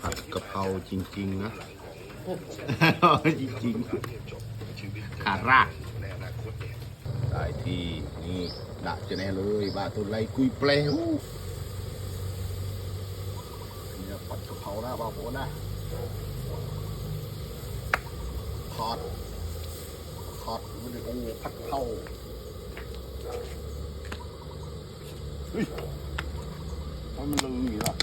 ผัดกะเพราจริง ๆ นะจริงๆขาดรากได้ที่นี่ดักจะแน่เลยบาตุไลกุยเปลวเนี่ยผัดกะเพรานะบ่าวโบนะทอดทอดมันโอ้ผัดกะเพราเฮ้ยทำไมมันลืมอย่างนี้ล่ะ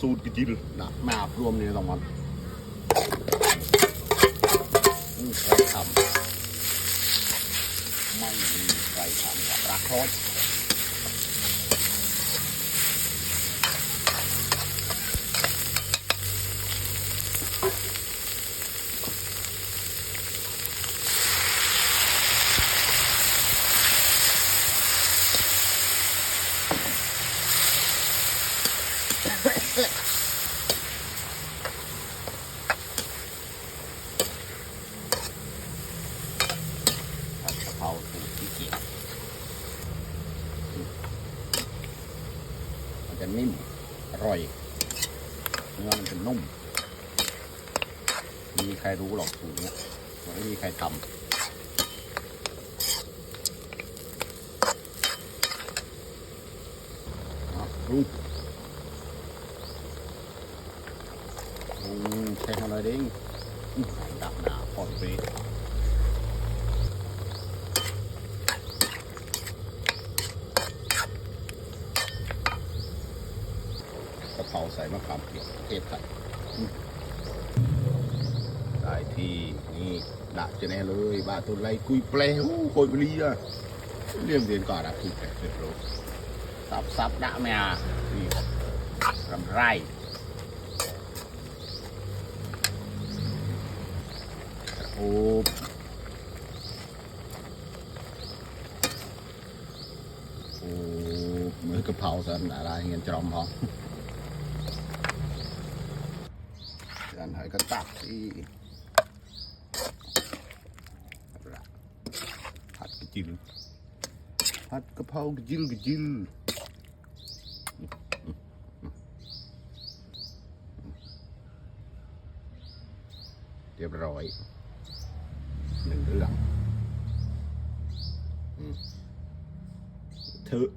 สูตรกระจิลนะมารวมเนี่ยต้องมันไม่มีใครทำไม่มีใครทำกับรักโคตรผัด เราสูตรที่เกียจมันจะนิ่ม อร่อย เนื้อมันจะนุ่ม มีใครรู้หรอกสูตรเนี้ยมันไม่มีใครทำเอาลุงลุงใช้ทำอะไรดิ้งอื้อดับหนาพอดเบร กกะเพราใส่มะขามเปียกเทศไทยได้ที่นี่ดักจะแน่เลยบาตุไลกุยเปลวโคยบลีอะเรียมเรียนก่อนอะคุยแปลเรียบร้อยซับซับดะแม่อะนี่รำไรโอ้โอ้มือกะเพราสันอะไรเงี้ยจอมพอง การหายกระตักที่ผัดกระจิลผัดกะเพรากระจิลกระจิลเรียบร้อยหนึ่งเรื่องเถอะ